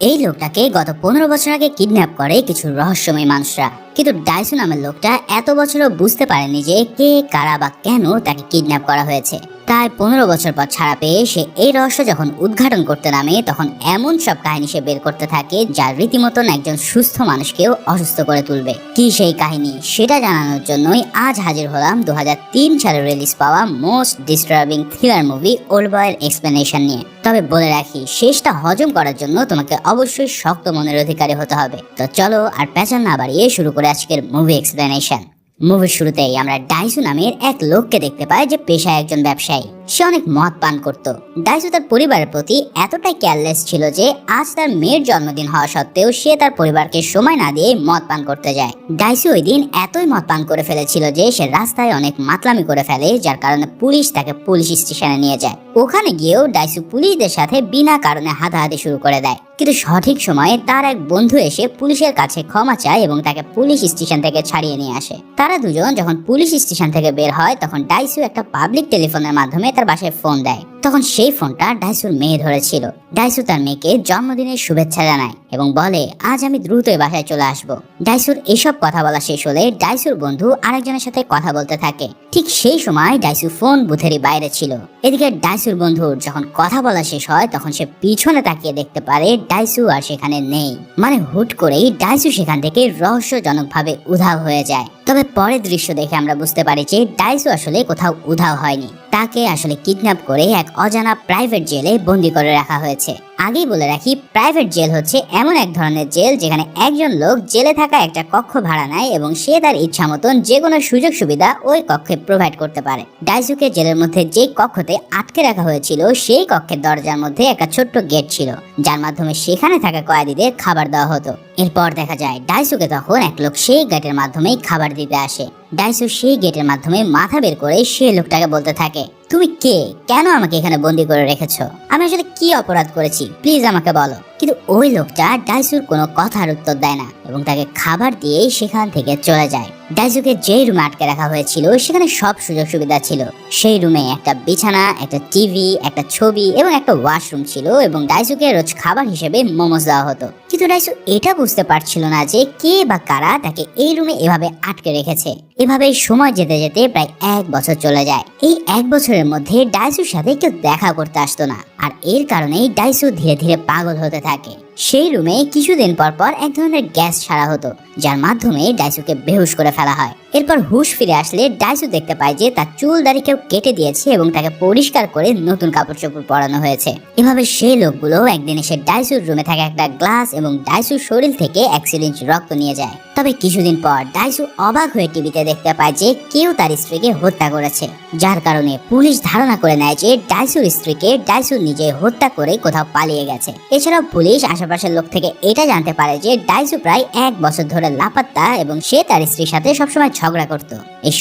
এই লোকটাকে গত পনেরো বছর আগে কিডন্যাপ করে কিছু রহস্যময় মানুষরা। কিন্তু ডাইসু নামের লোকটা এত বছরও বুঝতে পারেনি যে কে, কারা বা কেন তাকে কিডন্যাপ করা হয়েছে। তাই পনেরো বছর পর ছাড়া পেয়ে সে এই রহস্য যখন উদ্ঘাটন করতে নামে, তখন এমন সব কাহিনী সে বের করতে থাকে যা রীতিমতন একজন সুস্থ মানুষকেও অসুস্থ করে তুলবে। কি সেই কাহিনী? সেটা জানানোর জন্যই আজ হাজির হলাম দু হাজার তিন সালে রিলিজ পাওয়া most disturbing thriller movie old বয়ের এক্সপ্লেনেশন নিয়ে। তবে বলে রাখি, শেষটা হজম করার জন্য তোমাকে অবশ্যই শক্ত মনের অধিকারী হতে হবে। তো চলো আর পেঁচাল না বাড়িয়ে শুরু করে আজকের মুভি এক্সপ্লেনেশন মুভির শুরুতেই আমরা ডাইসু নামের এক লোককে দেখতে পাই যে পেশায় একজন ব্যবসায়ী। সে অনেক মদ পান করত। ডাইসু তার পরিবারের প্রতি এতটাই কেয়ারলেস ছিল যে আজ তার মেয়ের জন্মদিন হওয়া সত্ত্বেও সে তার পরিবারকে সময় না দিয়ে মদ পান করতে যায়। ডাইসু ওই দিন এতই মদ পান করে ফেলেছিল যে সে রাস্তায় অনেক মাতলামি করে ফেলে, যার কারণে পুলিশ তাকে পুলিশ স্টেশনে নিয়ে যায়। ওখানে গিয়েও ডাইসু পুলিশদের সাথে বিনা কারণে হাতাহাতি শুরু করে দেয়। কিন্তু সঠিক সময়ে তার এক বন্ধু এসে পুলিশের কাছে ক্ষমা চায় এবং তাকে পুলিশ স্টেশন থেকে ছাড়িয়ে নিয়ে আসে। তারা দুজন যখন পুলিশ স্টেশন থেকে বের হয়, তখন ডাইসু একটা পাবলিক টেলিফোনের মাধ্যমে তার বাসায় ফোন দেয়। তখন সেই ফোনটা ডাইসুর মেয়ে ধরেছিল। ডাইসু তার মেয়েকে জন্মদিনের শুভেচ্ছা জানায় এবং বলে, আজ আমি দ্রুতই বাসায় চলে আসব। ডাইসুর এসব কথা বলা শেষ হলে ডাইসুর বন্ধু আরেকজনের সাথে কথা বলতে থাকে। ঠিক সেই সময় ডাইসু ফোন বুথেরই বাইরে ছিল। এদিকে ডাইসুর বন্ধুর যখন কথা বলা শেষ হয়, তখন সে পিছনে তাকিয়ে দেখতে পারে ডাইসু আর সেখানে নেই। মানে হুট করেই ডাইসু সেখান থেকে রহস্যজনকভাবে উধাও হয়ে যায়। তবে পরের দৃশ্য দেখে আমরা বুঝতে পারি যে ডাইসু আসলে কোথাও উধাও হয়নি। তাকে আসলে কিডন্যাপ করে এক অজানা প্রাইভেট জেলে বন্দি করে রাখা হয়েছে। আগেই বলে রাখি প্রাইভেট জেল হচ্ছে এমন এক ধরনের জেল যেখানে একজন লোক জেলে থাকা একটা কক্ষ ভাড়া নেয় এবং সে তার ইচ্ছা মতন যে কোনো সুযোগ সুবিধা ওই কক্ষে প্রোভাইড করতে পারে। ডাইসুকে জেলের মধ্যে যে কক্ষতে আটকে রাখা হয়েছিল, সেই কক্ষের দরজার মধ্যে একটা ছোট্ট গেট ছিল, যার মাধ্যমে সেখানে থাকা কয়েদিদের খাবার দেওয়া হতো। এরপর দেখা যায় ডাইসুকে তখন এক লোক সেই গেটের মাধ্যমেই খাবার দিতে আসে। ডাইসু সেই গেটের মাধ্যমে মাথা বের করে সেই লোকটাকে বলতে থাকে, তুমি কে? কেন আমাকে এখানে বন্দি করে রেখেছো? আমি আসলে কি অপরাধ করেছি? প্লিজ আমাকে বলো। কিন্তু ওই লোকটা ডাইসুর কোনো কথার উত্তর দেয় না এবং তাকে খাবার দিয়েই সেখান থেকে চলে যায়। ডাইসুকে যে রুমে আটকে রাখা হয়েছিল, সেখানে সব সুযোগ সুবিধা ছিল। সেই রুমে একটা বিছানা, একটা টিভি, একটা ছবি এবং একটা ওয়াশরুম ছিল এবং ডাইসুকে রোজ খাবার হিসেবে মোমোস দেওয়া হতো। কিন্তু ডাইসু এটা বুঝতে পারছিল না যে কে বা কারা তাকে এই রুমে এভাবে আটকে রেখেছে। এভাবে সময় যেতে যেতে প্রায় এক বছর চলে যায়। এই এক বছরের মধ্যে ডাইসুর সাথে কেউ দেখা করতে আসতো না। আর এর কারণেই ডাইসু ধীরে ধীরে পাগল হতে থাকে। সেই রুমে কিছুদিন পর পর এক ধরনের গ্যাস ছাড়া হতো, যার মাধ্যমে ডাইসুকে বেহুশ করে ফেলা হয়। এরপর হুশ ফিরে আসলে ডাইসু দেখতে পায় যে তার চুল দাড়ি কেউ কেটে দিয়েছে এবং তাকে পরিষ্কার করে নতুন কাপড় চোপড় পরানো হয়েছে। এভাবে সেই লোকগুলো একদিন এসে ডাইসুর রুমে থাকা একটা গ্লাস এবং ডাইসুর শরীর থেকে এক সিরিঞ্জ রক্ত নিয়ে যায়। তবে কিছুদিন পর ডাইসু অবাক হয়ে টিভিতে দেখতে পায় যে কেউ তার স্ত্রীকে হত্যা করেছে। যার কারণে পুলিশ ধারণা করে নেয় যে ডাইসুর স্ত্রীকে ডাইসু নিজে হত্যা করে কোথাও পালিয়ে গেছে। এছাড়াও পুলিশ আশেপাশের লোক থেকে এটা জানতে পারে যে ডাইসু প্রায় এক বছর ধরে লাপাত্তা এবং সে তার স্ত্রীর সাথে সবসময় ঝগড়া করত।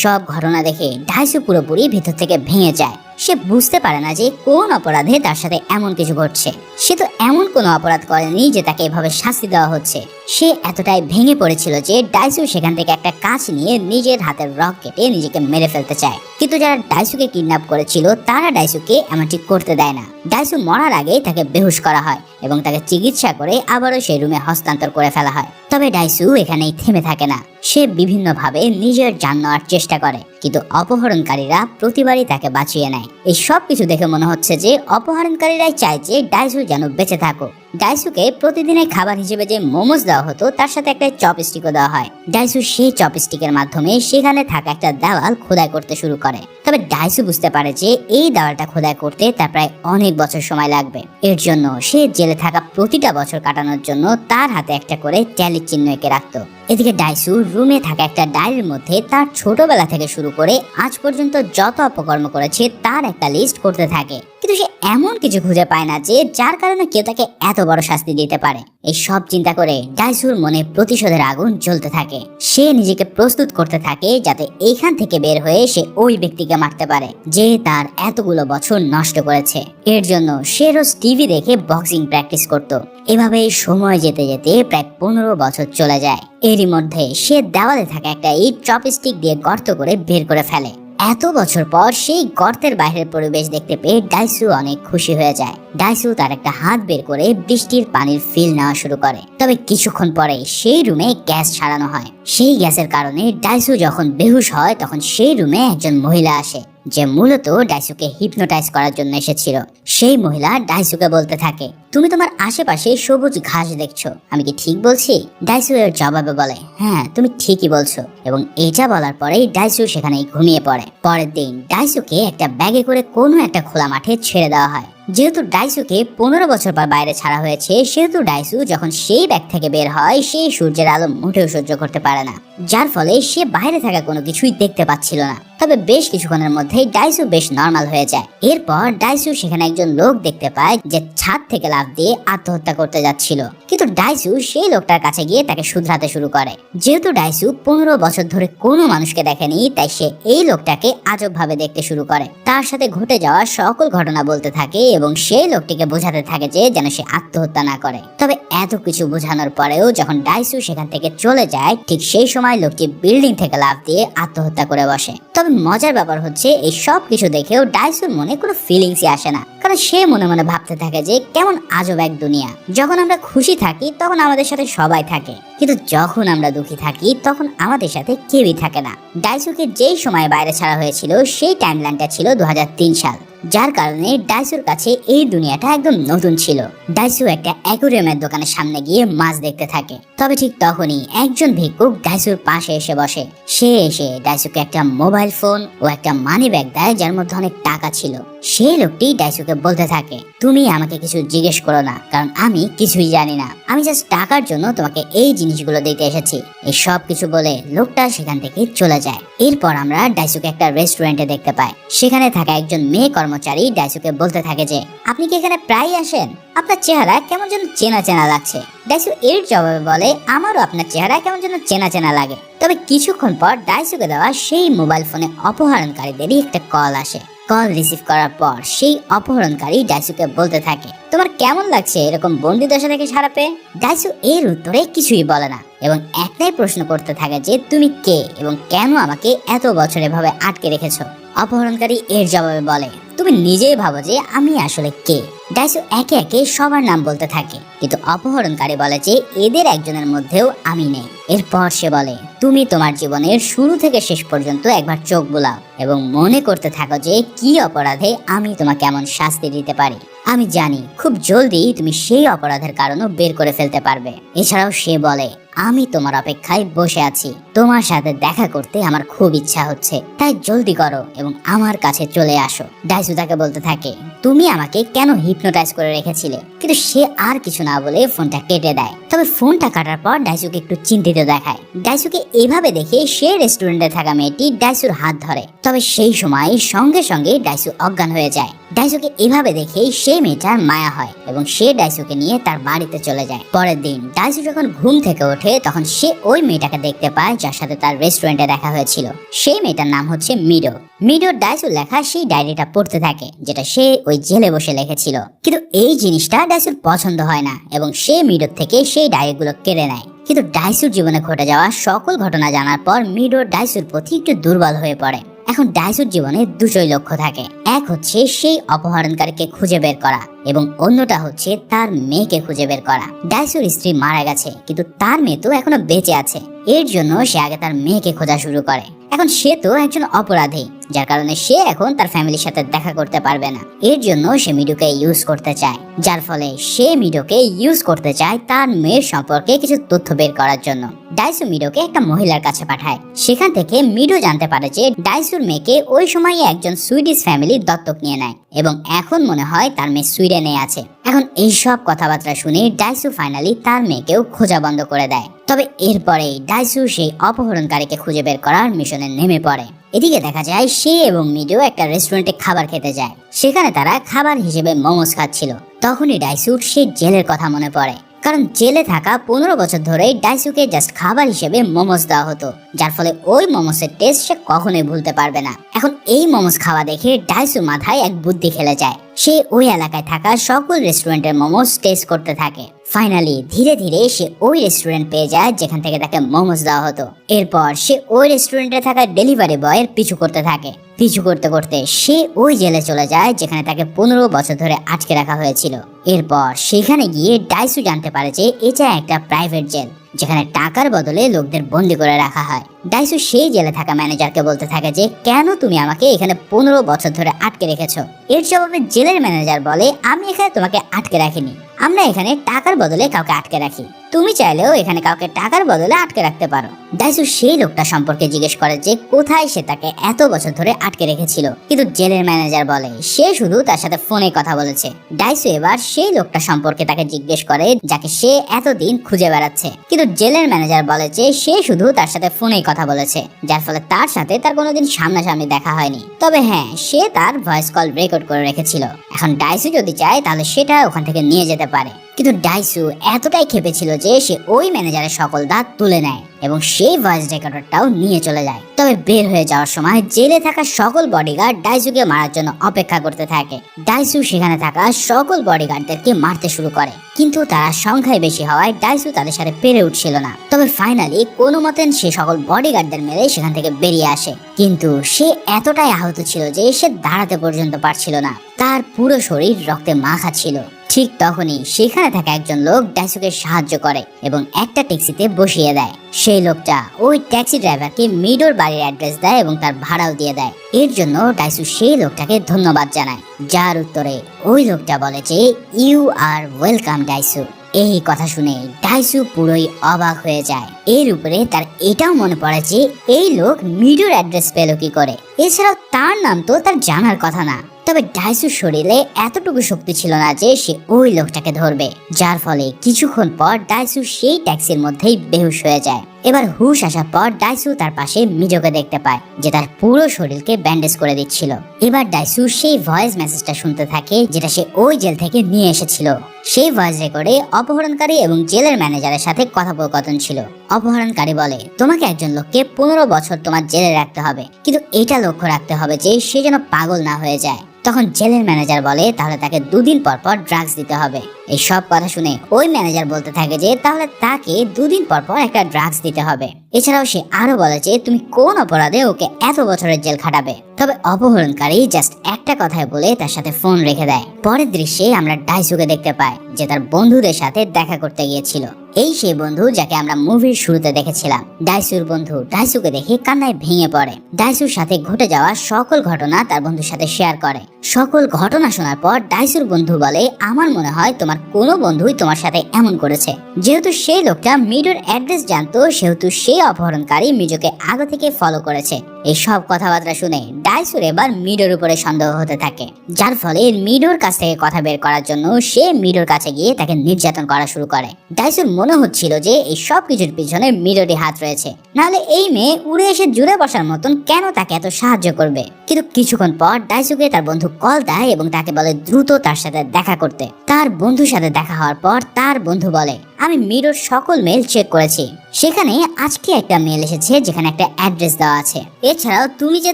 সব ঘটনা দেখে ডাইসু পুরোপুরি ভিতর থেকে ভেঙে যায়। সে বুঝতে পারে না যে কোন অপরাধে তার সাথে এমন কিছু ঘটছে। সে তো এমন কোনো অপরাধ করেনি যে তাকে এভাবে শাস্তি দেওয়া হচ্ছে। সে এতটাই ভেঙে পড়েছিল যে ডাইসু সেখান থেকে একটা কাজ নিয়ে নিজের হাতের রক কেটে নিজেকে মেরে ফেলতে চায়। কিন্তু যারা ডাইসুকে কিডন্যাপ করেছিল, তারা ডাইসুকে এমনটি করতে দেয় না। ডাইসু মরার আগেই তাকে বেহুশ করা হয় এবং তাকে চিকিৎসা করে আবারও সেই রুমে হস্তান্তর করে ফেলা হয়। তবে ডাইসু এখানেই থেমে থাকে না। সে বিভিন্নভাবে নিজের জান নেওয়ার চেষ্টা করে, কিন্তু অপহরণকারীরা প্রতিবারই তাকে বাঁচিয়ে নেয়। এই সব কিছু দেখে মনে হচ্ছে যে অপহরণকারীরাই চায় যে ডাইসু যেন বেঁচে থাকুক। ডাইসুকে প্রতিদিনের খাবার হিসেবে যে মোমোস দেওয়া হতো, তার সাথে একটা চপস্টিকও দেওয়া হয়। ডাইসু সেই চপস্টিকের মাধ্যমে সেখানে থাকা একটা দেওয়াল খোদাই করতে শুরু করে। তবে ডাইসু বুঝতে পারে যে এই দেওয়ালটা খোদাই করতে তার প্রায় অনেক বছর সময় লাগবে। এর জন্য সে জেলে থাকা প্রতিটা বছর কাটানোর জন্য তার হাতে একটা করে ট্যালির চিহ্ন এঁকে রাখতো। এদিকে ডাইসু রুমে থাকা একটা ডায়ের মধ্যে তার ছোটবেলা থেকে শুরু করে আজ পর্যন্ত যত অপকর্ম করেছে, তার একটা লিস্ট করতে থাকে। কিন্তু সে এমন কিছু খুঁজে পায় না যে যার কারণে কেউ তাকে এত বড় শাস্তি দিতে পারে। এই সব চিন্তা করে ডাইসুর মনে প্রতিশোধের আগুন জ্বলতে থাকে। সে নিজেকে প্রস্তুত করতে থাকে যাতে এইখান থেকে বের হয়ে সে ওই ব্যক্তিকে মারতে পারে, যে তার এতগুলো বছর নষ্ট করেছে। এর জন্য সে রোজ টিভি দেখে বক্সিং প্র্যাকটিস করত। এভাবে সময় যেতে যেতে প্রায় পনেরো বছর চলে যায়। এরই মধ্যে সে দেওয়ালে থাকা একটা ইট চপস্টিক দিয়ে গর্ত করে বের করে ফেলে। এত বছর পর সেই গর্তের বাইরের পরিবেশ দেখতে পেয়ে ডাইসু অনেক খুশি হয়ে যায়। ডাইসু তার একটা হাত বের করে বৃষ্টির পানির ফিল নেওয়া শুরু করে। তবে কিছুক্ষণ পরে সেই রুমে গ্যাস ছাড়ানো হয়। সেই গ্যাসের কারণে ডাইসু যখন বেহুশ হয়, তখন সেই রুমে একজন মহিলা আসে। যে মূলত ডাইসুকে হিপনোটাইজ করার জন্য এসেছিল। সেই মহিলা ডাইসুকে বলতে থাকে, তুমি তোমার আশেপাশে সবুজ ঘাস দেখছ। আমি কি ঠিক বলছি? ডাইসু এর জবাবে বলে হ্যাঁ তুমি ঠিকই বলছো। এবং এটা বলার পরেই ডাইসু সেখানে ঘুমিয়ে পড়ে। পরের দিন ডাইসুকে একটা ব্যাগে করে কোনো একটা খোলা মাঠে ছেড়ে দেওয়া হয়। যেহেতু ডাইসুকে পনেরো বছর পর বাইরে ছাড়া হয়েছে, সেহেতু ডাইসু যখন সেই ব্যাগ থেকে বের হয় সেই সূর্যের আলো মোটেও সহ্য করতে পারে না। যার ফলে সে বাইরে থাকা কোনো কিছুই দেখতে পাচ্ছিল না। তবে বেশ কিছুক্ষণের মধ্যেই ডাইসু বেশ নর্মাল হয়ে যায়। এরপর ডাইসু সেখানে একজন লোক দেখতে পায় যে ছাদ থেকে লাফ দিয়ে আত্মহত্যা করতে যাচ্ছিল। কিন্তু ডাইসু সেই লোকটার কাছে গিয়ে তাকে শুধরাতে শুরু করে। যেহেতু ডাইসু পনেরো বছর ধরে কোনো মানুষকে দেখেনি, তাই সে এই লোকটাকে আজব ভাবে দেখতে শুরু করে। তার সাথে ঘটে যাওয়া সকল ঘটনা বলতে থাকে এবং সেই লোকটিকে বোঝাতে থাকে যে যেন সে আত্মহত্যা না করে। তবে এত কিছু বোঝানোর পরেও যখন ডাইসু সেখান থেকে চলে যায়, ঠিক সেই সময় লোকটি বিল্ডিং থেকে লাভ দিয়ে আত্মহত্যা করে বসে। তবে মজার ব্যাপার হচ্ছে, এই সব কিছু দেখেও ডাইসুর মনে কোনো ফিলিংসই আসে না। কারণ সে মনে মনে ভাবতে থাকে যে কেমন আজব এক দুনিয়া। যখন আমরা খুশি থাকি, তখন আমাদের সাথে সবাই থাকে। কিন্তু যখন আমরা দুঃখী থাকি, তখন আমাদের সাথে কেউই থাকে না। ডাইসুকে যেই সময় বাইরে ছাড়া হয়েছিল, সেই টাইমলাইনটা ছিল দু হাজার তিন সাল। যার কারণে ডাইসুর কাছে এই দুনিয়াটা একদম নতুন ছিল। ডাইসু একটা অ্যাকুরিয়ামের দোকানের সামনে গিয়ে মাছ দেখতে থাকে। তবে ঠিক তখনই একজন ভিক্ষুক ডাইসুর পাশে এসে বসে। সে এসে ডাইসুকে একটা মোবাইল ফোন ও একটা মানি ব্যাগ দেয়, যার মধ্যে অনেক টাকা ছিল। সেই লোকটি ডাইসুকে বলতে থাকে, তুমি আমাকে কিছু জিজ্ঞেস করো না, কারণ আমি কিছুই জানি না। আমি জাস্ট টাকার জন্য তোমাকে এই জিনিসগুলো দিতে এসেছি। এই সব কিছু বলে লোকটা সেখান থেকে চলে যায়। এরপর আমরা ডাইসুকে একটা রেস্টুরেন্টে দেখতে পাই। সেখানে থাকা একজন মেয়ে কর্মচারী ডাইসুকে বলতে থাকে যে, আপনি কি এখানে প্রায় আসেন? আপনার চেহারা কেমন যেন চেনা চেনা লাগছে। ডাইসু এর জবাবে বলে, আমারও আপনার চেহারা কেমন যেন চেনা চেনা লাগে। তবে কিছুক্ষণ পর ডাইসুকে দেওয়া সেই মোবাইল ফোনে অপহরণকারীদেরই একটা কল আসে। কল রিসিভ করার পর সেই অপহরণকারী ডাইসুকে বলতে থাকে, তোমার কেমন লাগছে এরকম বন্দি দশা থেকে সারাপে পেয়ে? ডাইসু এর উত্তরে কিছুই বলে না এবং একটাই প্রশ্ন করতে থাকে যে, তুমি কে এবং কেন আমাকে এত বছর এভাবে আটকে রেখেছো? অপহরণকারী এর জবাবে বলে, তুমি নিজেই ভাবো যে আমি আসলে কে? ডাইসু একে একে সবার নাম বলতে থাকে, কিন্তু অপহরণকারী বলে যে এদের একজনের মধ্যেও আমি নেই। এরপর সে বলে, তুমি তোমার জীবনের শুরু থেকে শেষ পর্যন্ত একবার চোখ বোলাও এবং মনে করতে থাকো যে কি অপরাধে আমি তোমাকে এমন শাস্তি দিতে পারি। আমি জানি খুব জলদি তুমি সেই অপরাধের কারণও বের করে ফেলতে পারবে। এছাড়াও সে বলে আমি তোমার অপেক্ষায় বসে আছি। তোমার সাথে দেখা করতে আমার খুব ইচ্ছা হচ্ছে। তাই জলদি করো এবং আমার কাছে চলে আসো। ডাইসু তাকে বলতে থাকে, তুমি আমাকে কেন হিপনোটাইজ করে রেখেছিলে? কিন্তু সে আর কিছু না বলে ফোনটা কেটে দেয়। তবে ফোনটা কাটার পর ডাইসুকে একটু চিন্তিত দেখায়। ডাইসুকে এভাবে দেখে সে রেস্টুরেন্টে থাকা মেয়েটি ডাইসুর হাত ধরে। তবে সেই সময় সঙ্গে সঙ্গে ডাইসু অজ্ঞান হয়ে যায়। ডাইসুকে এভাবে দেখেই সেই মেয়েটার মায়া হয় এবং সে ডাইসুকে নিয়ে তার বাড়িতে চলে যায়। পরের দিন ডাইসু যখন ঘুম থেকে ওঠে তখন সে ওই মেয়েটাকে দেখতে পায় যার সাথে তার রেস্টুরেন্টে দেখা হয়েছিল। সেই মেয়েটার নাম হচ্ছে মিডো। মিডোর ডাইসুর লেখা সেই ডায়েরিটা পড়তে থাকে, যেটা সে ওই জেলে বসে লিখেছিল। কিন্তু এই জিনিসটা ডাইসুর পছন্দ হয় না, এবং সে মিডোর থেকে সেই ডায়েরিগুলো কেড়ে নেয়। কিন্তু ডাইসুর জীবনে ঘটে যাওয়া সকল ঘটনা জানার পর মিডো ডাইসুর প্রতি একটু দুর্বল হয়ে পড়ে। এখন ডাইসুর জীবনে দুটোই লক্ষ্য থাকে। এক হচ্ছে সেই অপহরণকারীকে খুঁজে বের করা। এবং অন্যটা হচ্ছে তার মেয়েকে খুঁজে বের করা। ডাইসুর স্ত্রী মারা গেছে, কিন্তু তার মেয়ে তো এখনও বেঁচে আছে। এর জন্য সে আগে তার মেয়েকে খোঁজা শুরু করে। এখন সে তো একজন অপরাধী, যার কারণে সে এখন তার ফ্যামিলির সাথে দেখা করতে পারবে না। এর জন্য সে মিডুকে ইউজ করতে চায়, যার ফলে সে মিডোকে ইউজ করতে চায় তার মেয়ের সম্পর্কে কিছু তথ্য বের করার জন্য। ডাইসু মিডোকে একটা মহিলার কাছে পাঠায়। সেখান থেকে মিডো জানতে পারে যে ডাইসুর মেয়েকে ওই সময় একজন সুইডিশ ফ্যামিলি দত্তক নিয়ে নেয় এবং এখন মনে হয় তার মেয়ে সুইডেনে আছে। এখন এই সব কথাবার্তা শুনে ডাইসু ফাইনালি তার মেয়েকেও খোঁজা বন্ধ করে দেয়। তবে এরপরেই ডাইসু সেই অপহরণকারীকে খুঁজে বের করার মিশনে নেমে পড়ে। এদিকে দেখা যায় সে এবং মিডো একটা রেস্টুরেন্টে খাবার খেতে যায়। সেখানে তারা খাবার হিসেবে মোমোস খাচ্ছিল। তখনই ডাইসুর সে জেলের কথা মনে পড়ে। কারণ জেলে থাকা পনেরো বছর ধরে ডাইসুকে জাস্ট খাবার হিসেবে মোমোস দেওয়া হতো। যার ফলে ওই মোমোসের টেস্ট সে কখনোই ভুলতে পারবে না। এখন এই মোমোস খাওয়া দেখে ডাইসু মাথায় এক বুদ্ধি খেলে যায়। সে ওই এলাকায় থাকা সকল রেস্টুরেন্টের মোমোস টেস্ট করতে থাকে। ফাইনালি ধীরে ধীরে সে ওই রেস্টুরেন্ট পেয়ে যায় যেখান থেকে তাকে মোমোস দেওয়া হতো। এরপর সে ওই রেস্টুরেন্টে থাকা ডেলিভারি বয়ের পিছু করতে থাকে। পিছু করতে করতে সে ওই জেলে চলে যায় যেখানে তাকে পনেরো বছর ধরে আটকে রাখা হয়েছিল। এরপর সেখানে গিয়ে ডাইসু জানতে পারে যে এটা একটা প্রাইভেট জেল। যেখানে টাকার বদলে লোকদের বন্দি করে রাখা হয়। ডাইসু সেই জেলে থাকা ম্যানেজারকে বলতে থাকে যে, কেন তুমি আমাকে এখানে পনেরো বছর ধরে আটকে রেখেছো? এর জবাবে জেলের ম্যানেজার বলে, আমি এখানে তোমাকে আটকে রাখিনি। আমরা এখানে টাকার বদলে কাউকে আটকে রাখি। তুমি চাইলেও এখানে কাউকে টাকার বদলে আটকে রাখতে পারো। ডাইসু সেই লোকটা সম্পর্কে জিজ্ঞেস করে যে কোথায় সে তাকে এত বছর ধরে আটকে রেখেছিল। কিন্তু জেলের ম্যানেজার বলে, সে শুধু তার সাথে ফোনে কথা বলেছে। ডাইসু এবার সেই লোকটা সম্পর্কে তাকে জিজ্ঞেস করে, যাকে সে এতদিন খুঁজে বেড়াচ্ছে। কিন্তু জেলের ম্যানেজার বলে যে সে শুধু তার সাথে ফোনেই কথা বলেছে, যার ফলে তার সাথে তার কোনোদিন সামনাসামনি দেখা হয়নি। তবে হ্যাঁ সে তার ভয়েস কল রেকর্ড করে রেখেছিল। এখন ডাইসু যদি চায়, তাহলে সেটা ওখান থেকে নিয়ে যেতে পারে। কিন্তু ডাইসু এতটাই খেপেছিল যে সে ওই ম্যানেজারের সকল দাঁত তুলে নেয় এবং সেই ভয়েস রেকর্ডারটাও নিয়ে চলে যায়। তবে বের হয়ে যাওয়ার সময় জেলে থাকা সকল বডিগার্ড ডাইসুকে মারার জন্য অপেক্ষা করতে থাকে। ডাইসু সেখানে থাকা সকল বডিগার্ডদেরকে মারতে শুরু করে। কিন্তু তারা সংখ্যায় বেশি হওয়ায় ডাইসু তাদের সাথে পেরে উঠছিল না। তবে ফাইনালি কোনো মতেন সে সকল বডিগার্ডদের মেরে সেখান থেকে বেরিয়ে আসে। কিন্তু সে এতটাই আহত ছিল যে সে দাঁড়াতে পর্যন্ত পারছিল না। তার পুরো শরীর রক্তে মাখা ছিল। ঠিক তখনই সেখানে থাকা একজন লোক ডাইসুকে সাহায্য করে এবং একটা ট্যাক্সিতে বসিয়ে দেয়। সেই লোকটা ওই ট্যাক্সি ড্রাইভারকে মিডোর বাড়ির অ্যাড্রেস দেয় এবং তার ভাড়াও দিয়ে দেয়। এর জন্য ডাইসু সেই লোকটাকে ধন্যবাদ জানায়, যার উত্তরে ওই লোকটা বলে যে ইউ আর ওয়েলকাম ডাইসু এই কথা শুনে ডাইসু পুরোই অবাক হয়ে যায়। এর উপরে তার এটাও মনে পড়ে যে, এই লোক মিডোর অ্যাড্রেস পেল কি করে? এছাড়াও তার নাম তো তার জানার কথা না। তবে ডাইসুর শরীরে এতটুকু শক্তি ছিল না যে সে ওই লোকটাকে ধরবে, যার ফলে কিছুক্ষণ পর ডাইসু সেই ট্যাক্সির মধ্যেই বেহুশ হয়ে যায়। এবার হুশ আসার পর ডাইসু তার পাশে মিজোকে দেখতে পায়, যে তার পুরো শরীরকে ব্যান্ডেজ করে দিচ্ছিল। এবার ডাইসু সেই ভয়েস মেসেজটা শুনতে থাকে, যেটা সে ওই জেল থেকে নিয়ে এসেছিল। সেই ভয়েস রেকর্ডে অপহরণকারী এবং জেলের ম্যানেজারের সাথে কথোপকথন ছিল। অপহরণকারী বলে, তোমাকে একজন লোককে পনেরো বছর তোমার জেলে রাখতে হবে, কিন্তু এটা লক্ষ্য রাখতে হবে যে সে যেন পাগল না হয়ে যায়। তখন জেলের ম্যানেজার বলে, তাহলে তাকে দুদিন পর পর ড্রাগস দিতে হবে। এই সব কথা শুনে ওই ম্যানেজার বলতে থাকে যে, তাহলে তাকে দুদিন পর পর একটা ড্রাগস দিতে হবে। এছাড়াও সে আরও বলে যে, তুমি কোন অপরাধে ওকে এত বছরের জেল খাটাবে? তবে অপহরণকারী জাস্ট একটা কথায় বলে তার সাথে ফোন রেখে দেয়। পরের দৃশ্যে আমরা ডাইসুকে দেখতে পাই, যে তার বন্ধুদের সাথে দেখা করতে গিয়েছিল। এই সেই বন্ধু যাকে আমরা মুভির শুরুতে দেখেছিলাম। ডাইসুর বন্ধু ডাইসুকে দেখে কান্নায় ভেঙে পড়ে। ডাইসুর সাথে ঘটে যাওয়া সকল ঘটনা তার বন্ধুর সাথে শেয়ার করে। সকল ঘটনা শোনার পর ডাইসুর বন্ধু বলে, আমার মনে হয় তোমার কোনো বন্ধুই তোমার সাথে এমন করেছে। যেহেতু সেই লোকটা মিডোর অ্যাড্রেস জানতো, সেহেতু সেই অপহরণকারী মিজোকে আগে থেকে ফলো করেছে। এই সব কথাবার্তা শুনে ডাইসুর এবার মিডোর উপরে সন্দেহ হতে থাকে। যার ফলে মিডোর কাছ থেকে কথা বের করার জন্য সে মিডোর কাছে গিয়ে তাকে নির্যাতন করা শুরু করে। ডাইসুর মনে হচ্ছিল যে এই সব কিছুর পিছনে মিডোরই হাত রয়েছে। নাহলে এই মেয়ে উড়ে এসে জুড়ে বসার মতন কেন তাকে এত সাহায্য করবে? কিন্তু কিছুক্ষণ পর ডাইসুকে তার বন্ধু কল দেয় এবং তাকে বলে দ্রুত তার সাথে দেখা করতে। তার বন্ধুর সাথে দেখা হওয়ার পর তার বন্ধু বলে আমি মিরোর সকল মেল চেক করেছি। সেখানে আজকে একটা মেল এসেছে, যেখানে একটা অ্যাড্রেস দেওয়া আছে। এছাড়াও তুমি যে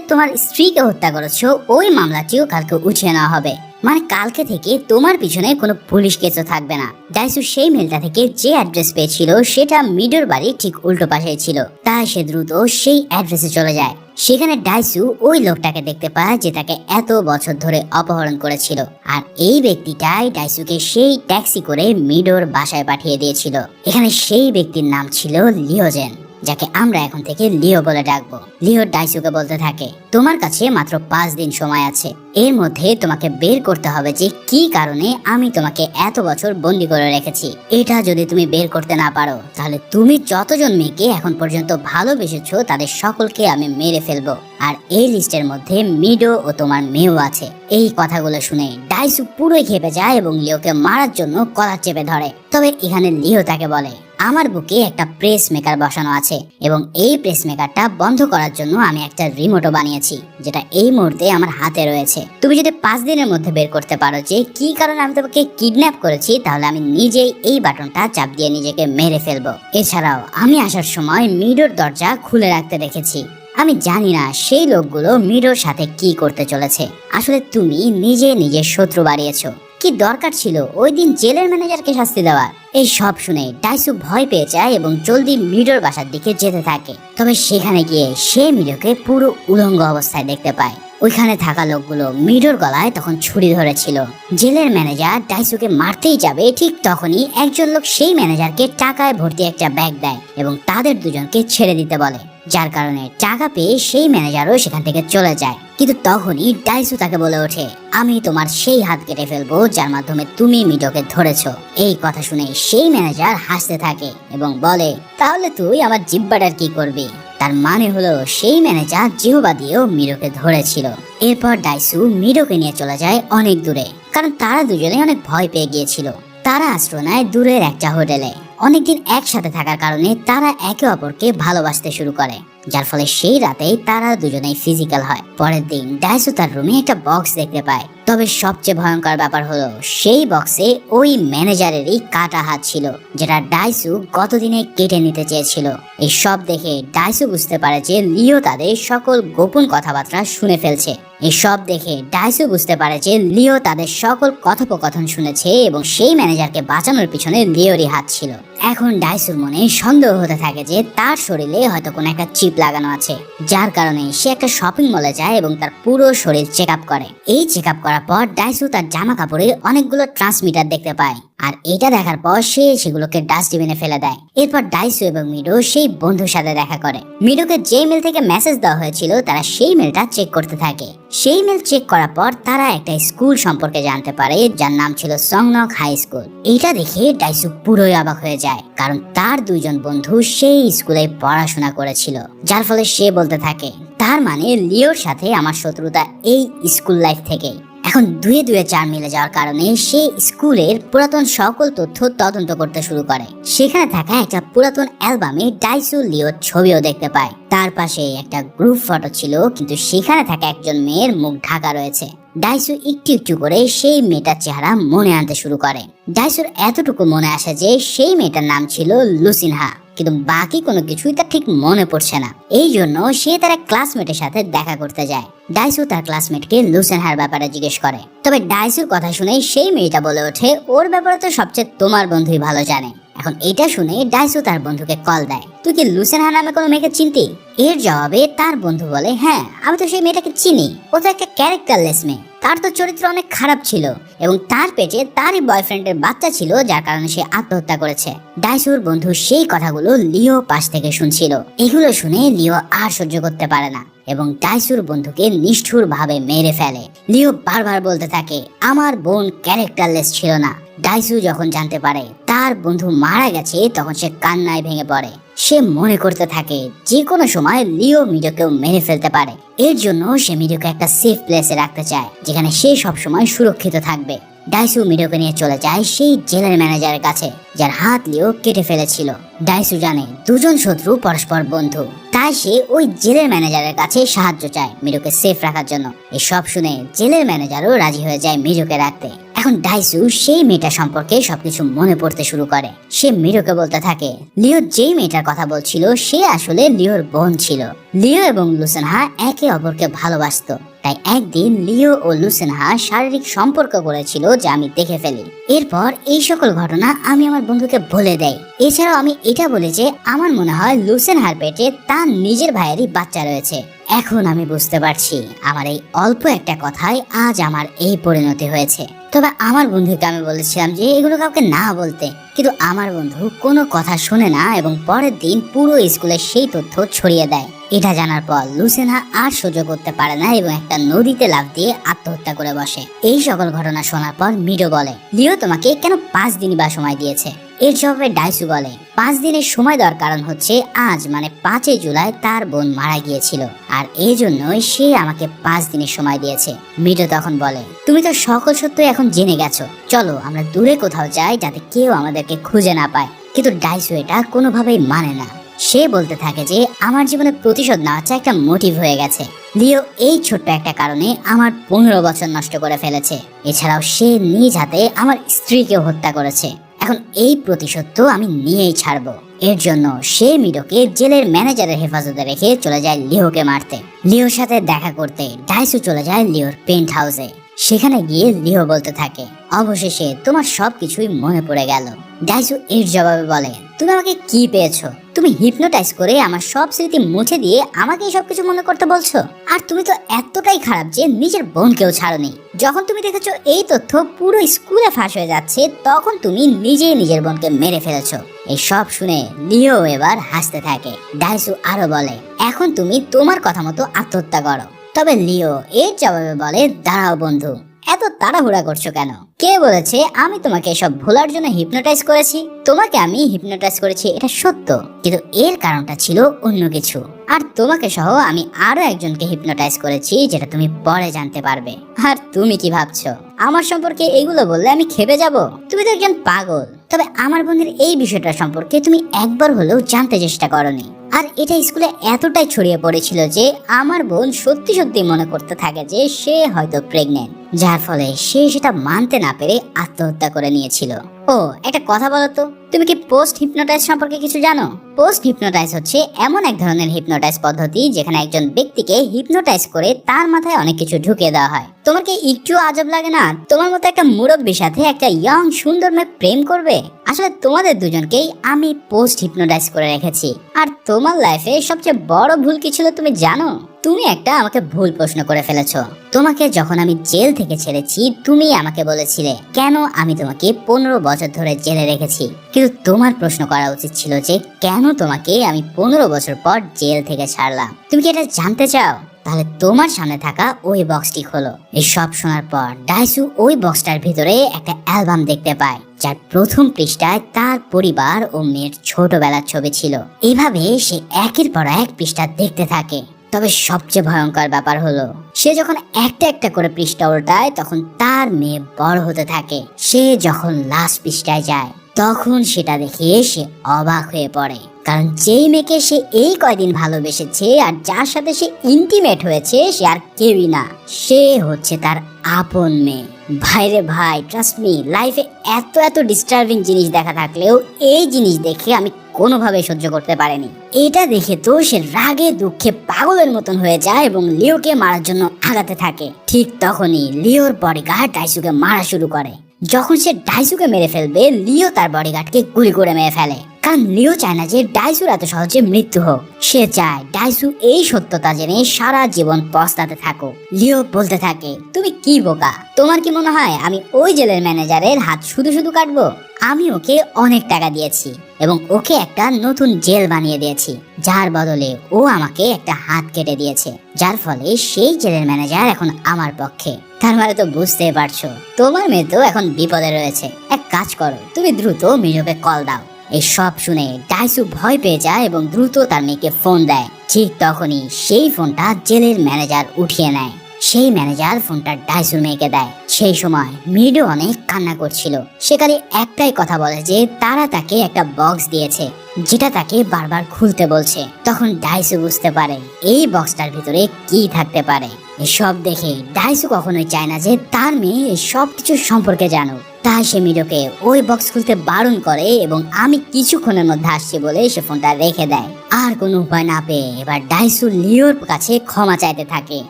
তোমার স্ত্রীকে হত্যা করেছ, ওই মামলাটিও কালকে উঠিয়ে নেওয়া হবে। মানে কালকে থেকে তোমার পিছনে কোনো পুলিশ কেসও থাকবে না। ডাইসু সেই মেলটা থেকে যে অ্যাড্রেস পেয়েছিল, সেটা মিডোর বাড়ি ঠিক উল্টো পাশে ছিল। তাই সে দ্রুত সেই অ্যাড্রেসে চলে যায়। সেখানে ডাইসু ওই লোকটাকে দেখতে পায় যে তাকে এত বছর ধরে অপহরণ করেছিল। আর এই ব্যক্তিটাই ডাইসুকে সেই ট্যাক্সি করে মিডোর বাসায় পাঠিয়ে দিয়েছিল। এখানে সেই ব্যক্তির নাম ছিল লিওজেন। যাকে আমরা এখন থেকে লিও বলে ডাকবো। লিও ডাইসুকে বলতে থাকে, তোমার কাছে মাত্র পাঁচ দিন সময় আছে। এর মধ্যে তোমাকে বের করতে হবে যে কি কারণে আমি তোমাকে এত বছর বন্দি করে রেখেছি। এটা যদি তুমি বের করতে না পারো, তাহলে তুমি যতজন মেয়েকে এখন পর্যন্ত ভালোবেসেছো, তাদের সকলকে আমি মেরে ফেলব। আর এই লিস্টের মধ্যে মিডো ও তোমার মেয়েও আছে। এই কথাগুলো শুনে ডাইসু পুরোই খেপে যায় এবং লিওকে মারার জন্য কলার চেপে ধরে। তবে এখানে লিও তাকে বলে। আমার বুকে একটা প্রেস মেকার বসানো আছে এবং এই প্রেস মেকারটা বন্ধ করার জন্য আমি একটা রিমোটও বানিয়েছি, যেটা এই মুহূর্তে আমার হাতে রয়েছে। তুমি যদি পাঁচ দিনের মধ্যে বের করতে পারো যে কি কারণে আমি তোমাকে কিডন্যাপ করেছি, তাহলে আমি নিজেই এই বাটনটা চাপ দিয়ে নিজেকে মেরে ফেলব। এছাড়াও, আমি আসার সময় মিডোর দরজা খুলে রাখতে দেখেছি। আমি জানি না সেই লোকগুলো মিডোর সাথে কি করতে চলেছে। আসলে তুমি নিজে নিজের শত্রু বাড়িয়েছো কি দরকার ছিল? ওই দিন জেলের ম্যানেজারকে শাস্তি দেওয়ার এই সব শুনে ডাইসু ভয় পেয়ে যায় এবং জলদি মিডোর বাসার দিকে যেতে থাকে। তবে সেখানে গিয়ে সে মিডোকে পুরো উলঙ্গ অবস্থায় দেখতে পায়। ওইখানে থাকা লোকগুলো মিডোর গলায় তখন ছুরি ধরেছিল। জেলের ম্যানেজার ডাইসুকে মারতেই যাবে, ঠিক তখনই একজন লোক সেই ম্যানেজারকে টাকায় ভর্তি একটা ব্যাগ দেয় এবং তাদের দুজনকে ছেড়ে দিতে বলে। যার কারণে টাকা পেয়ে সেই ম্যানেজারও সেখান থেকে চলে যায়। কিন্তু তখনই ডাইসু তাকে বলে ওঠে, আমি তোমার সেই হাত কেটে ফেলব যার মাধ্যমে তুমি মিডোকে ধরেছ। এই কথা শুনে সেই ম্যানেজার হাসতে থাকে এবং বলে, তাহলে তুই আমার জিব্বাটার কি করবি? তার মানে হলো, সেই ম্যানেজার জিহবা দিয়েও মিরোকে ধরেছিল। এরপর ডাইসু মিরোকে নিয়ে চলে যায় অনেক দূরে, কারণ তারা দুজনে অনেক ভয় পেয়ে গিয়েছিল। তারা আশ্রয় নেয় দূরের একটা হোটেলে। অনেকদিন একসাথে থাকার কারণে তারা একে অপরকে ভালোবাসতে শুরু করে। যার ফলে সেই রাতেই তারা দুজনেই ফিজিক্যাল হয়। পরের দিন, ডাইসু তার রুমে একটা বক্স দেখতে পায়। তবে সবচেয়ে ভয়ঙ্কর ব্যাপার হলো, সেই বক্সে ওই ম্যানেজারেরই কাটা হাত ছিল, যেটা ডাইসু গতদিনে কেটে নিতে চেয়েছিল। এই সব দেখে ডাইসু বুঝতে পারে যে লিও তাদের সকল গোপন কথাবার্তা শুনে ফেলছে। এই সব দেখে ডাইসু বুঝতে পারে যে লিও তাদের সকল কথোপকথন শুনেছে এবং সেই ম্যানেজারকে বাঁচানোর পিছনে লিওরই হাত ছিল। এখন ডাইসুর মনে সন্দেহ হতে থাকে যে তার শরীরে হয়তো কোনো একটা চিপ লাগানো আছে, যার কারণে সে একটা শপিং মলে যায় এবং তার পুরো শরীর চেক করে। এই চেক করার পর ডাইসু তার জামা কাপড়ে অনেকগুলো ট্রান্সমিটার দেখতে পায়। আর এটা দেখার পর সে সেগুলোকে ডাস্টবিনে ফেলে দেয়। এরপর ডাইসু এবং মিডো সেই বন্ধুর সাথে দেখা করে। মিডোকে যে মেল থেকে মেসেজ দেওয়া হয়েছিল, তারা সেই মেলটা চেক করতে থাকে। সেই মেল চেক করার পর তারা একটা স্কুল সম্পর্কে জানতে পারে, যার নাম ছিল সংনক হাই স্কুল। এটা দেখে ডাইসু পুরোই অবাক হয়ে যায়, কারণ তার দুইজন বন্ধু সেই স্কুলে পড়াশোনা করেছিল, যার ফলে সে বলতে থাকে, তার মানে লিওর সাথে আমার শত্রুতা এই স্কুল লাইফ থেকেই। এখন দুয়ে দুয়ে চার মিলে যাওয়ার কারণে সে স্কুলের পুরাতন সকল তথ্য তদন্ত করতে শুরু করে। সেখানে থাকা একটা পুরাতন অ্যালবামে ডাইসু লিওর ছবিও দেখতে পায়। তার পাশে একটা গ্রুপ ফটো ছিল, কিন্তু সেখানে থাকা একজন মেয়ের মুখ ঢাকা রয়েছে। ডাইসু একটু একটু করে সেই মেয়েটার চেহারা মনে আনতে শুরু করে। ডাইসুর এতটুকু মনে আসে যে সেই মেয়েটার নাম ছিল লুসিনহা। কিন্তু বাকি কোনো কিছুই তার ঠিক মনে পড়ছে না। এই জন্য সে তার এক ক্লাসমেটের সাথে দেখা করতে যায়। ডাইসু তার ক্লাসমেটকে লুসেনহার ব্যাপারে জিজ্ঞেস করে। তবে ডাইসুর কথা শুনেই সেই মেয়েটা বলে ওঠে, ওর ব্যাপারে তো সবচেয়ে তোমার বন্ধুই ভালো জানে। এখন এটা শুনে ডাইসু তার বন্ধুকে কল দেয়। তুই কি লুসেনহা নামে কোনো মেয়েকে চিনতি? এর জবাবে তার বন্ধু বলে হ্যাঁ আমি তো সেই মেয়েটাকে চিনি। ও তো একটা ক্যারেক্টারলেস মেয়ে। তার তো চরিত্র অনেক খারাপ ছিল এবং তার পেটে তারই বয়ফ্রেন্ডের বাচ্চা ছিল যার কারণে সে আত্মহত্যা করেছে। ডাইসুর বন্ধু সেই কথাগুলো লিও পাশ থেকে শুনছিল। এগুলো শুনে লিও আর সহ্য করতে পারে না এবং ডাইসুর বন্ধুকে নিষ্ঠুর ভাবে মেরে ফেলে। লিও বারবার বলতে থাকে, আমার বোন ক্যারেক্টারলেস ছিল না। ডাইসু যখন জানতে পারে তার বন্ধু মারা গেছে, তখন সে কান্নায় ভেঙে পড়ে। সে মনে করতে থাকে যে কোনো সময় লিও মিডোকেও মেরে ফেলতে পারে। এর জন্য সে মিডোকে একটা সেফ প্লেসে রাখতে চায়, যেখানে সে সবসময় সুরক্ষিত থাকবে। ডাইসু মিডোকে নিয়ে চলে যায় সেই জেলের ম্যানেজারের কাছে, যার হাত লিও কেটে ফেলেছিল। ডাইসু জানে, দুজন শত্রু পরস্পর বন্ধু। তাই সে ওই জেলের ম্যানেজারের কাছে সাহায্য চায় মিডোকে সেফ রাখার জন্য। এই সব শুনে জেলের ম্যানেজারও রাজি হয়ে যায় মিডোকে রাখতে। এখন ডাইসু সেই মেয়েটা সম্পর্কে সবকিছু মনে পড়তে শুরু করে। সে মিরোকে বলতে থাকে, লিও যেই মেয়েটার কথা বলছিল, সে আসলে লিওর বোন ছিল। লিও এবং লুসেনহা একে অপরকে ভালোবাসতো। তাই একদিন লিও ও লুসেনহা শারীরিক সম্পর্ক করেছিল যা আমি দেখে ফেলি। এরপর এই সকল ঘটনা আমি আমার বন্ধুকে বলে দেই। এছাড়াও আমি এটা বলি যে, আমার মনে হয় লুসেনহার পেটে তার নিজের ভাইয়েরই বাচ্চা রয়েছে। এখন আমি বুঝতে পারছি, আমার এই অল্প একটা কথায় আজ আমার এই পরিণতি হয়েছে। তবে আমার বন্ধুকে আমি বলেছিলাম যে, এগুলো কাউকে না বলতে। কিন্তু আমার বন্ধু কোনো কথা শোনে না এবং পরের দিন পুরো স্কুলে সেই তথ্য ছড়িয়ে দেয়। এটা জানার পর লুসেনা আর সহ্য করতে পারে না এবং একটা নদীতে লাফ দিয়ে আত্মহত্যা করে বসে। এই সকল ঘটনা শোনার পর মিডো বলে, লিও তোমাকে কেন পাঁচ দিন বা সময় দিয়েছে? এর জবাবে ডাইসু বলে, পাঁচ দিনের সময় দেওয়ার কারণ হচ্ছে আজ মানে পাঁচই জুলাই তার বোন মারা গিয়েছিল আর এই জন্যই সে আমাকে পাঁচ দিনের সময় দিয়েছে। মিডো তখন বলে, তুমি তো সকল সত্যই এখন জেনে গেছো। চলো, আমরা দূরে কোথাও যাই যাতে কেউ আমাদেরকে খুঁজে না পায়। কিন্তু ডাইসু এটা কোনোভাবেই মানে না। সে বলতে থাকে যে, আমার জীবনে প্রতিশোধ নেওয়াটা একটা মোটিভ হয়ে গেছে। লিও এই ছোট্ট একটা কারণে আমার পনেরো বছর নষ্ট করে ফেলেছে। এছাড়াও সে নিজ হাতে আমার স্ত্রীকে হত্যা করেছে। এখন এই প্রতিশোধ তো আমি নিয়েই ছাড়বো। এর জন্য সে মিডোকে জেলের ম্যানেজারের হেফাজতে রেখে চলে যায় লিওকে মারতে। লিওর সাথে দেখা করতে ডাইসু চলে যায় লিওর পেন্ট হাউসে সেখানে গিয়ে লিও বলতে থাকে, অবশেষে তোমার সবকিছুই মনে পড়ে গেল। ডাইসু এর জবাবে বলে, তুমি আমাকে কি পেয়েছ? তুমি হিপনোটাইজ করে আমার সব স্মৃতি মুছে দিয়ে আমাকে সব কিছু মনে করতে বলছো? আর তুমি তো এতটাই খারাপ যে নিজের বোনকেও ছাড়োনি। যখন তুমি দেখেছ এই তথ্য পুরো স্কুলে ফাঁস হয়ে যাচ্ছে, তখন তুমি নিজেই নিজের বোনকে মেরে ফেলেছো। এই সব শুনে লিও এবার হাসতে থাকে। ডাইসু আরও বলে, এখন তুমি তোমার কথা মতো আত্মহত্যা করো। তবে লিও এর জবাবে বলে, দাঁড়াও বন্ধু। এত তাড়াহুড়া করছ কেন? কে বলেছে আমি তোমাকে এসব ভোলার জন্য হিপনোটাইজ করেছি? তোমাকে আমি হিপনোটাইজ করেছি, এটা সত্য। কিন্তু এর কারণটা ছিল অন্য কিছু। আর তোমাকে সহ আমি আরও একজনকে হিপনোটাইজ করেছি, যেটা তুমি পরে জানতে পারবে। আর তুমি কি ভাবছ? আমার সম্পর্কে এগুলো বললে আমি খেপে যাব? তুমি তো একজন পাগল। তবে আমার বোনের এই বিষয়টা সম্পর্কে তুমি একবার হলেও জানতে চেষ্টা করনি। আর এটা স্কুলে এতটাই ছড়িয়ে পড়েছিল যে আমার বোন সত্যি সত্যি মনে করতে থাকে যে সে হয়তো প্রেগনেন্ট যার ফলে সে সেটা মানতে না পেরে আত্মহত্যা করে নিয়েছিল। ও, একটা কথা বলো তো, তুমি কি পোস্ট হিপনোটাইজ সম্পর্কে কিছু জানো? পোস্ট হিপনোটাইজ হচ্ছে এমন এক ধরনের হিপনোটাইজ পদ্ধতি যেখানে একজন ব্যক্তিকে হিপনোটাইজ করে তার মাথায় অনেক কিছু ঢুকিয়ে দেওয়া হয়। তোমার কি একটু আজব লাগে না? তোমার মতো একটা মুরব্বীর সাথে একটা ইয়ং সুন্দর মেয়ে প্রেম করবে? আসলে তোমাদের দুজনকেই আমি পোস্ট হিপনোটাইজ করে রেখেছি। আর তোমার লাইফে সবচেয়ে বড় ভুল কি ছিল তুমি জানো? তুমি একটা আমাকে ভুল প্রশ্ন করে ফেলেছো। তোমাকে যখন আমি জেল থেকে ছেড়েছি, তুমি আমাকে বলেছিলে, কেন আমি তোমাকে পনেরো বছর ধরে জেলে রেখেছি? কিন্তু তোমার প্রশ্ন করা উচিত ছিল যে, কেন তোমাকে আমি পনেরো বছর পর জেল থেকে ছাড়লাম? তুমি কি এটা জানতে চাও? তাহলে তোমার সামনে থাকা ওই বক্সটি খোলো। এই সব শোনার পর ডাইসু ওই বক্সটার ভিতরে একটা অ্যালবাম দেখতে পায়, যার প্রথম পৃষ্ঠায় তার পরিবার ও মেয়ের ছোটবেলার ছবি ছিল। এভাবে সে একের পর এক পৃষ্ঠা দেখতে থাকে। তবে সবচেয়ে ভয়ঙ্কর ব্যাপার হলো, সে যখন একটা একটা করে পৃষ্ঠা উল্টায়, তখন তার মেয়ে বড় হতে থাকে। সে যখন লাস্ট পৃষ্ঠায় যায় তখন সেটা দেখে সে অবাক হয়ে পড়ে। কারণ যেই মেয়েকে সে এই কয়দিন ভালোবেসেছে আর যার সাথে সে ইন্টিমেট হয়েছে, সে আর কেউই না। সে হচ্ছে তার আপন মেয়ে। ভাইরে ভাই ট্রাস্ট মি লাইফে এত এত ডিস্টার্বিং জিনিস দেখা থাকলেও এই জিনিস দেখে আমি কোনোভাবে সহ্য করতে পারিনি। এটা দেখে তো সে রাগে, দুঃখে পাগলের মতন হয়ে যায় এবং লিওকে মারার জন্য আগাতে থাকে। ঠিক তখনই লিওর বডিগার্ড ডাইসুকে মারা শুরু করে। যখন সে ডাইসুকে মেরে ফেলবে, লিও তার বডিগার্ডকে গুলি করে মেরে ফেলে। কারণ লিও চায় না যে ডাইসুর এত সহজে মৃত্যু হোক। সে চায় ডাইসু এই সত্যতা জেনে সারা জীবন পস্তাতে থাকো লিও বলতে থাকে, তুমি কি বোকা? তোমার কি মনে হয় আমি ওই জেলের ম্যানেজারের হাত শুধু শুধু কাটবো? আমি ওকে অনেক টাকা দিয়েছি এবং ওকে একটা নতুন জেল বানিয়ে দিয়েছি। যার বদলে ও আমাকে একটা হাত কেটে দিয়েছে। যার ফলে সেই জেলের ম্যানেজার এখন আমার পক্ষে। তার মানে তো বুঝতে পারছ। তোমার মেয়ে তো এখন বিপদে রয়েছে। এক কাজ করো, তুমি দ্রুত মিজোকে কল দাও। এই সব শুনে ডাইসু ভয় পেয়ে যায় এবং দ্রুত তার মেয়েকে ফোন দেয়। ঠিক তখনই সেই ফোনটা জেলের ম্যানেজার উঠিয়ে নেয়। সেই ম্যানেজার ফোনটা ডাইসুর মেয়েকে দেয়। সেই সময় মিডো অনেক কান্না করছিল। সে খালি একটাই কথা বলে যে তারা তাকে একটা বক্স দিয়েছে, যেটা তাকে বারবার খুলতে বলছে। তখন ডাইসু বুঝতে পারে এই বক্সটার ভিতরে কি থাকতে পারে। এসব দেখে ডাইসু কখনোই চায় না যে তার মেয়ে সব কিছু সম্পর্কে জানুক। তাই সে মিডোকে ওই বক্স খুলতে বারণ করে এবং আমি কিছুক্ষণের মধ্যে আসছি বলে সে ফোনটা রেখে দেয়। আর কোনো উপায় না পেয়ে এবার ডাইসু লিওর কাছে ক্ষমা চাইতে থাকে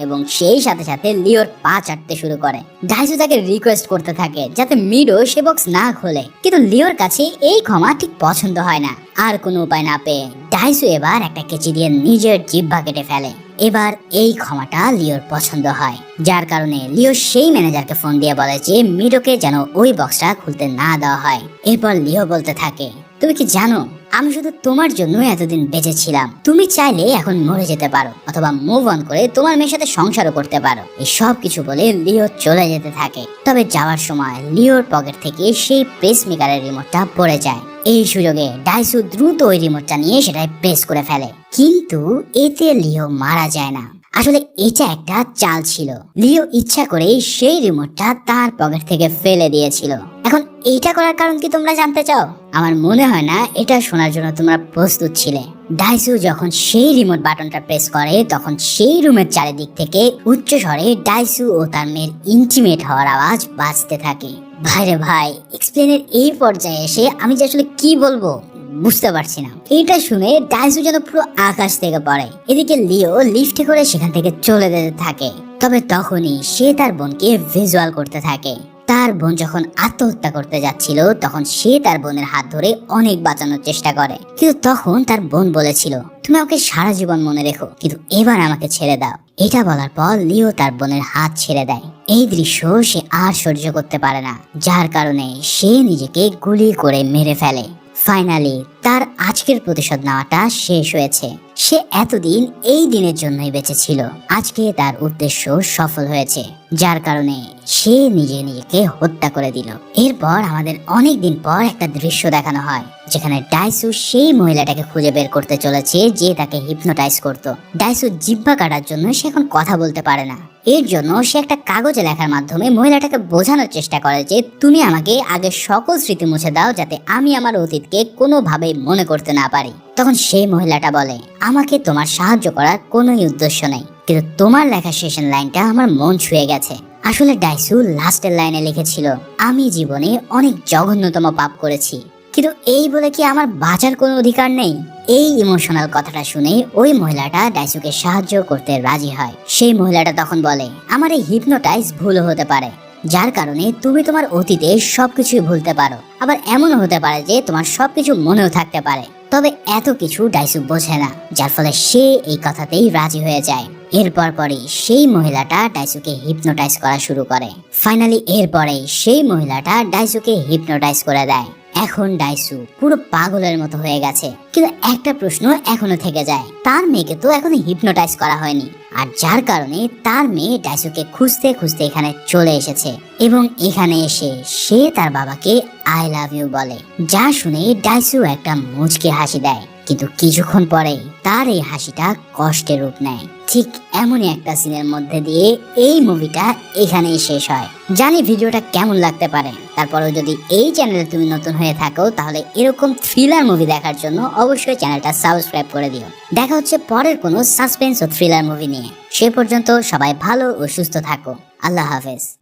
এবং সেই সাথে সাথে লিওর পা চাটতে শুরু করে। ডাইসু তাকে রিকোয়েস্ট করতে থাকে যাতে মিডো সে বক্স না খোলে। কিন্তু লিওর কাছে এই ক্ষমা ঠিক পছন্দ হয় না। আর কোনো উপায় না পেয়ে ডাইসু এবার একটা কেচি দিয়ে নিজের জিহ্বা কেটে ফেলে। এবার এই ক্ষমাটা লিওর পছন্দ হয়। যার কারণে লিও সেই ম্যানেজারকে ফোন দিয়ে বলে যে, মিডোকে যেন ওই বক্সটা খুলতে না দেওয়া হয়। এরপর লিও বলতে থাকে তুমি কি জানো, আমি শুধু তোমার জন্য এতদিন বেঁচে ছিলাম তুমি চাইলে এখন মরে যেতে পারো, অথবা মুভ অন করে তোমার মেয়ের সাথে সংসারও করতে পারো। এই সব কিছু বলে লিও চলে যেতে থাকে। তবে যাওয়ার সময় লিওর পকেট থেকে সেই প্রেস মেকারের রিমোটটা পড়ে যায়। এই সুযোগে ডাইসু দ্রুত ওই রিমোটটা নিয়ে সেটাই প্রেস করে ফেলে। কিন্তু এতে লিও মারা যায় না। আসলে এটা একটা চাল ছিল। লিও ইচ্ছা করে সেই রিমোটটা তার পকেট থেকে ফেলে দিয়েছিল। এখন এইটা করার কারণ কি তোমরা জানতে চাও? আমার মনে হয় না এটা শোনার জন্য তোমরা প্রস্তুত ছিলে। ডাইসু যখন সেই রিমোট বাটনটা প্রেস করে, তখন সেই রুমের চারিদিক থেকে উচ্চ স্বরে ডাইসু ও তার মেয়ের ইন্টিমেট হওয়ার আওয়াজ বাজতে থাকে। ভাইরে ভাই এক্সপ্লেনের এই পর্যায়ে এসে আমি যে আসলে কি বলব? বুঝতে পারছি না। এটা শুনে ডাইসু যেন পুরো আকাশ থেকে পড়ে। এদিকে লিও লিফটে করে সেখান থেকে চলে যেতে থাকে। তবে তখনই সে তার বোনকে ভিজুয়াল করতে থাকে। তার বোন যখন আত্মহত্যা করতে যাচ্ছিল, তখন সে তার বোনের হাত ধরে অনেক বাঁচানোর চেষ্টা করে। কিন্তু তখন তার বোন বলেছিল, তুমি আমাকে সারা জীবন মনে রেখো, কিন্তু এবার আমাকে ছেড়ে দাও। এটা বলার পর লিও তার বোনের হাত ছেড়ে দেয়। এই দৃশ্য সে আর সহ্য করতে পারে না, যার কারণে সে নিজেকে গুলি করে মেরে ফেলে। ফাইনালি তার আজকের প্রতিশোধ নেওয়াটা শেষ হয়েছে। সে এতদিন এই দিনের জন্যই বেঁচে ছিল। আজকে তার উদ্দেশ্য সফল হয়েছে। যার কারণে সে নিজে নিজেকে হত্যা করে দিল। এরপর আমাদের অনেক দিন পর একটা দৃশ্য দেখানো হয়, যেখানে ডাইসু সেই মহিলাটাকে খুঁজে বের করতে চলেছে যে তাকে হিপনোটাইজ করত। ডাইসু জিব্বা কাটার জন্য সে এখন কথা বলতে পারে না। এর জন্য সে একটা কাগজে লেখার মাধ্যমে মহিলাটাকে বোঝানোর চেষ্টা করে যে তুমি আমাকে আগে সকল স্মৃতি মুছে দাও যাতে আমি আমার অতীতকে কোনোভাবেই মনে করতে না পারি। তখন সেই মহিলাটা বলে, আমাকে তোমার সাহায্য করার কোনোই উদ্দেশ্য নেই। কিন্তু তোমার লেখা শেষের লাইনটা আমার মন ছুঁয়ে গেছে। আসলে ডাইসু লাস্টের লাইনে লিখেছিল, আমি জীবনে অনেক জঘন্যতম পাপ করেছি। কিন্তু এই বলে কি আমার বাঁচার কোনো অধিকার নেই? এই ইমোশনাল কথাটা শুনে ওই মহিলাটা ডাইসুকে সাহায্য করতে রাজি হয়। সেই মহিলাটা তখন বলে, আমার এই হিপনোটাইজ ভুল হতে পারে। যার কারণে তুমি তোমার অতীতে সবকিছুই ভুলতে পারো। আবার এমনও হতে পারে যে তোমার সবকিছু মনেও থাকতে পারে। তবে এত কিছু ডাইসু বোঝে না, যার ফলে সে এই কথাতেই রাজি হয়ে যায়। এরপর পরে সেই মহিলাটা ডাইসুকে হিপনোটাইজ করা শুরু করে। ফাইনালি এরপরে সেই মহিলাটা ডাইসুকে হিপনোটাইজ করে দেয়। এখন ডাইসু পুরো পাগলের মতো হয়ে গেছে। কিন্তু একটা প্রশ্ন এখনও থেকে যায়। তার মেয়েকে তো এখনও হিপনোটাইজ করা হয়নি। আর যার কারণে তার মেয়ে ডাইসুকে খুঁজতে খুঁজতে এখানে চলে এসেছে। এবং এখানে এসে সে তার বাবাকে আই লাভ ইউ বলে। যা শুনে ডাইসু একটা মুচকে হাসি দেয়। কিন্তু কিছুক্ষণ পরে তার এই হাসিটা কষ্টের রূপ নেয়। ঠিক এমনই একটা সিনের মধ্যে দিয়ে এই মুভিটা এখানেই শেষ হয়। জানি ভিডিওটা কেমন লাগতে পারে। তারপরেও যদি এই চ্যানেলে তুমি নতুন হয়ে থাকো, তাহলে এরকম থ্রিলার মুভি দেখার জন্য অবশ্যই চ্যানেলটা সাবস্ক্রাইব করে দিও। দেখা হচ্ছে পরের কোনো সাসপেন্স ও থ্রিলার মুভি নিয়ে। সে পর্যন্ত সবাই ভালো ও সুস্থ থাকো। আল্লাহ হাফেজ।